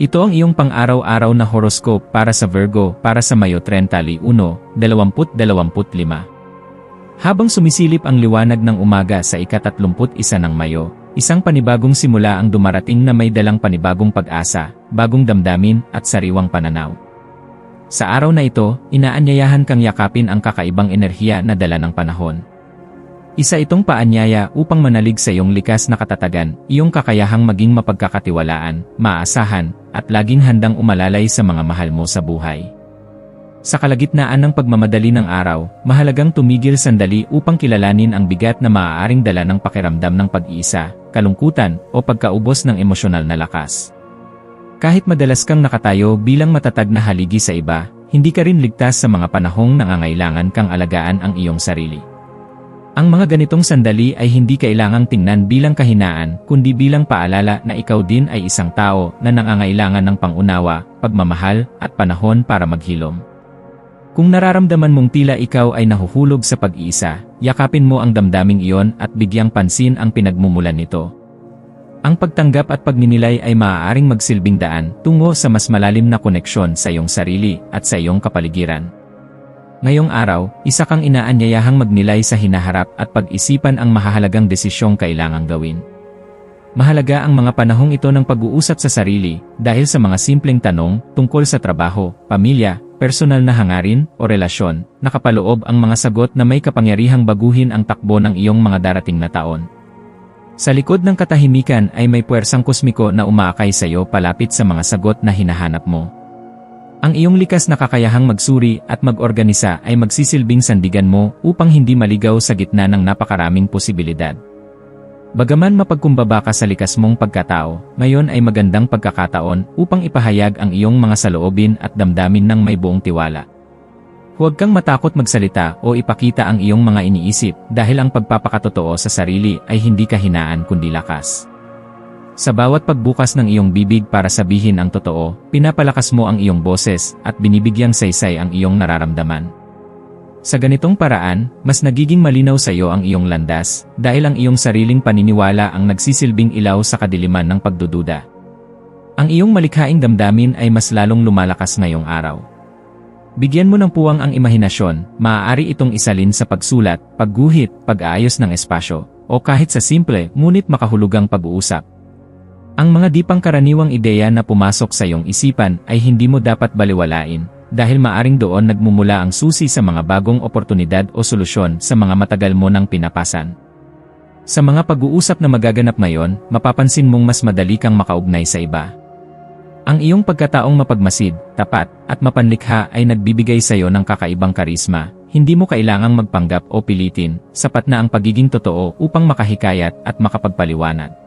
Ito ang iyong pang-araw-araw na horoscope para sa Virgo para sa Mayo 31, 2025. Habang sumisilip ang liwanag ng umaga sa ika-31 ng Mayo, isang panibagong simula ang dumarating na may dalang panibagong pag-asa, bagong damdamin at sariwang pananaw. Sa araw na ito, inaanyayahan kang yakapin ang kakaibang enerhiya na dala ng panahon. Isa itong paanyaya upang manalig sa iyong likas na katatagan, iyong kakayahang maging mapagkakatiwalaan, maasahan, at laging handang umalalay sa mga mahal mo sa buhay. Sa kalagitnaan ng pagmamadali ng araw, mahalagang tumigil sandali upang kilalanin ang bigat na maaaring dala ng pakiramdam ng pag-iisa, kalungkutan, o pagkaubos ng emosyonal na lakas. Kahit madalas kang nakatayo bilang matatag na haligi sa iba, hindi ka rin ligtas sa mga panahong nangangailangan kang alagaan ang iyong sarili. Ang mga ganitong sandali ay hindi kailangang tingnan bilang kahinaan, kundi bilang paalala na ikaw din ay isang tao na nangangailangan ng pangunawa, pagmamahal, at panahon para maghilom. Kung nararamdaman mong tila ikaw ay nahuhulog sa pag-iisa, yakapin mo ang damdaming iyon at bigyang pansin ang pinagmumulan nito. Ang pagtanggap at pagninilay ay maaaring magsilbing daan tungo sa mas malalim na koneksyon sa iyong sarili at sa iyong kapaligiran. Ngayong araw, isa kang inaanyayahang magnilay sa hinaharap at pag-isipan ang mahahalagang desisyong kailangang gawin. Mahalaga ang mga panahong ito ng pag-uusap sa sarili dahil sa mga simpleng tanong tungkol sa trabaho, pamilya, personal na hangarin o relasyon, nakapaloob ang mga sagot na may kapangyarihang baguhin ang takbo ng iyong mga darating na taon. Sa likod ng katahimikan ay may puwersang kosmiko na umaakay sa iyo palapit sa mga sagot na hinahanap mo. Ang iyong likas na kakayahang magsuri at mag-organisa ay magsisilbing sandigan mo upang hindi maligaw sa gitna ng napakaraming posibilidad. Bagaman mapagkumbaba ka sa likas mong pagkatao, ngayon ay magandang pagkakataon upang ipahayag ang iyong mga saloobin at damdamin ng may buong tiwala. Huwag kang matakot magsalita o ipakita ang iyong mga iniisip dahil ang pagpapakatotoo sa sarili ay hindi kahinaan kundi lakas. Sa bawat pagbukas ng iyong bibig para sabihin ang totoo, pinapalakas mo ang iyong boses at binibigyang saysay ang iyong nararamdaman. Sa ganitong paraan, mas nagiging malinaw sa iyo ang iyong landas dahil ang iyong sariling paniniwala ang nagsisilbing ilaw sa kadiliman ng pagdududa. Ang iyong malikhaing damdamin ay mas lalong lumalakas ngayong araw. Bigyan mo ng puwang ang imahinasyon, maaari itong isalin sa pagsulat, pagguhit, pag-aayos ng espasyo, o kahit sa simple ngunit makahulugang pag-uusap. Ang mga di pangkaraniwang ideya na pumasok sa iyong isipan ay hindi mo dapat baliwalain, dahil maaring doon nagmumula ang susi sa mga bagong oportunidad o solusyon sa mga matagal mo nang pinapasan. Sa mga pag-uusap na magaganap ngayon, mapapansin mong mas madali kang makaugnay sa iba. Ang iyong pagkataong mapagmasid, tapat, at mapanlikha ay nagbibigay sa iyo ng kakaibang karisma, hindi mo kailangang magpanggap o pilitin, sapat na ang pagiging totoo upang makahikayat at makapagpaliwanag.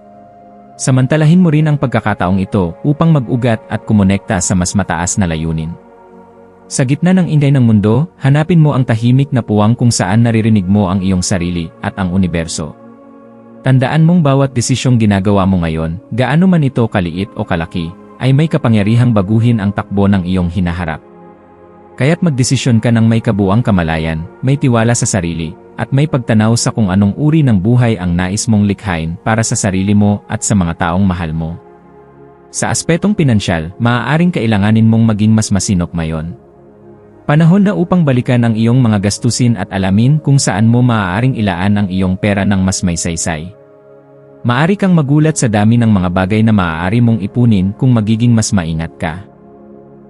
Samantalahin mo rin ang pagkakataong ito upang mag-ugat at kumonekta sa mas mataas na layunin. Sa gitna ng ingay ng mundo, hanapin mo ang tahimik na puwang kung saan naririnig mo ang iyong sarili at ang universo. Tandaan mong bawat desisyong ginagawa mo ngayon, gaano man ito kaliit o kalaki, ay may kapangyarihang baguhin ang takbo ng iyong hinaharap. Kaya't magdesisyon ka ng may kabuang kamalayan, may tiwala sa sarili, at may pagtanaw sa kung anong uri ng buhay ang nais mong likhain para sa sarili mo at sa mga taong mahal mo. Sa aspetong pinansyal, maaaring kailanganin mong maging mas masinop ngayon. Panahon na upang balikan ang iyong mga gastusin at alamin kung saan mo maaaring ilaan ang iyong pera ng mas may saysay. Maari kang magulat sa dami ng mga bagay na maaari mong ipunin kung magiging mas maingat ka.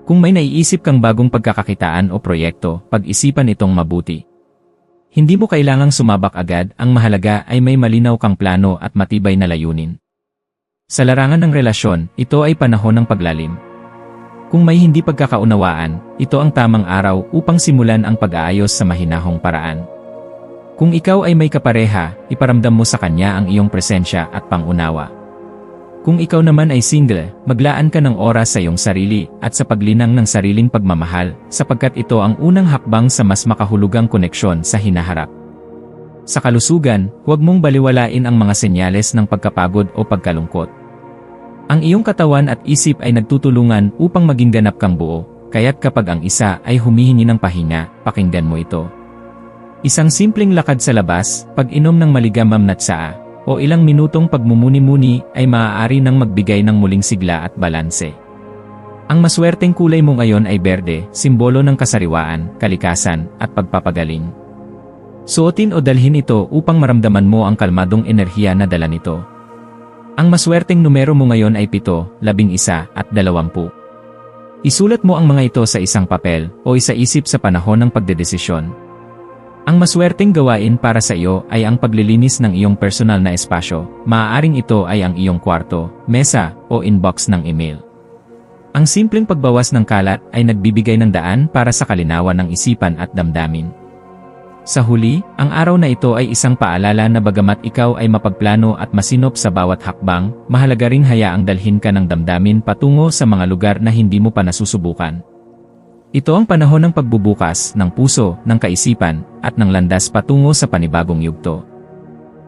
Kung may naiisip kang bagong pagkakakitaan o proyekto, pag-isipan itong mabuti. Hindi mo kailangang sumabak agad, ang mahalaga ay may malinaw kang plano at matibay na layunin. Sa larangan ng relasyon, ito ay panahon ng paglalim. Kung may hindi pagkakaunawaan, ito ang tamang araw upang simulan ang pag-aayos sa mahinahong paraan. Kung ikaw ay may kapareha, iparamdam mo sa kanya ang iyong presensya at pangunawa. Kung ikaw naman ay single, maglaan ka ng oras sa iyong sarili at sa paglinang ng sariling pagmamahal sapagkat ito ang unang hakbang sa mas makahulugang koneksyon sa hinaharap. Sa kalusugan, huwag mong baliwalain ang mga senyales ng pagkapagod o pagkalungkot. Ang iyong katawan at isip ay nagtutulungan upang maging ganap kang buo, kaya't kapag ang isa ay humihingi ng pahinga, pakinggan mo ito. Isang simpleng lakad sa labas, pag-inom ng maligamam na tsaa, o ilang minutong pagmumuni-muni ay maaari nang magbigay ng muling sigla at balanse. Ang maswerteng kulay mo ngayon ay berde, simbolo ng kasariwaan, kalikasan, at pagpapagaling. Suotin o dalhin ito upang maramdaman mo ang kalmadong enerhiya na dala nito. Ang maswerteng numero mo ngayon ay 7, 11, at 20. Isulat mo ang mga ito sa isang papel o isaisip sa panahon ng pagdedesisyon. Ang maswerteng gawain para sa iyo ay ang paglilinis ng iyong personal na espasyo. Maaaring ito ay ang iyong kwarto, mesa, o inbox ng email. Ang simpleng pagbawas ng kalat ay nagbibigay ng daan para sa kalinawan ng isipan at damdamin. Sa huli, ang araw na ito ay isang paalala na bagamat ikaw ay mapagplano at masinop sa bawat hakbang, mahalaga ring hayaang dalhin ka ng damdamin patungo sa mga lugar na hindi mo pa nasusubukan. Ito ang panahon ng pagbubukas ng puso, ng kaisipan, at ng landas patungo sa panibagong yugto.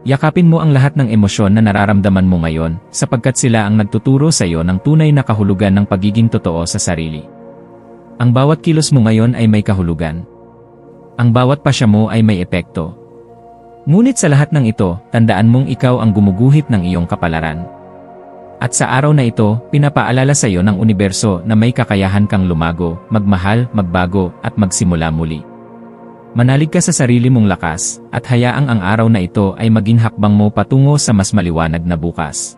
Yakapin mo ang lahat ng emosyon na nararamdaman mo ngayon, sapagkat sila ang nagtuturo sa iyo ng tunay na kahulugan ng pagiging totoo sa sarili. Ang bawat kilos mo ngayon ay may kahulugan. Ang bawat pasya mo ay may epekto. Ngunit sa lahat ng ito, tandaan mong ikaw ang gumuguhit ng iyong kapalaran. At sa araw na ito, pinapaalala sa iyo ng universo na may kakayahan kang lumago, magmahal, magbago, at magsimula muli. Manalig ka sa sarili mong lakas, at hayaang ang araw na ito ay maging hakbang mo patungo sa mas maliwanag na bukas.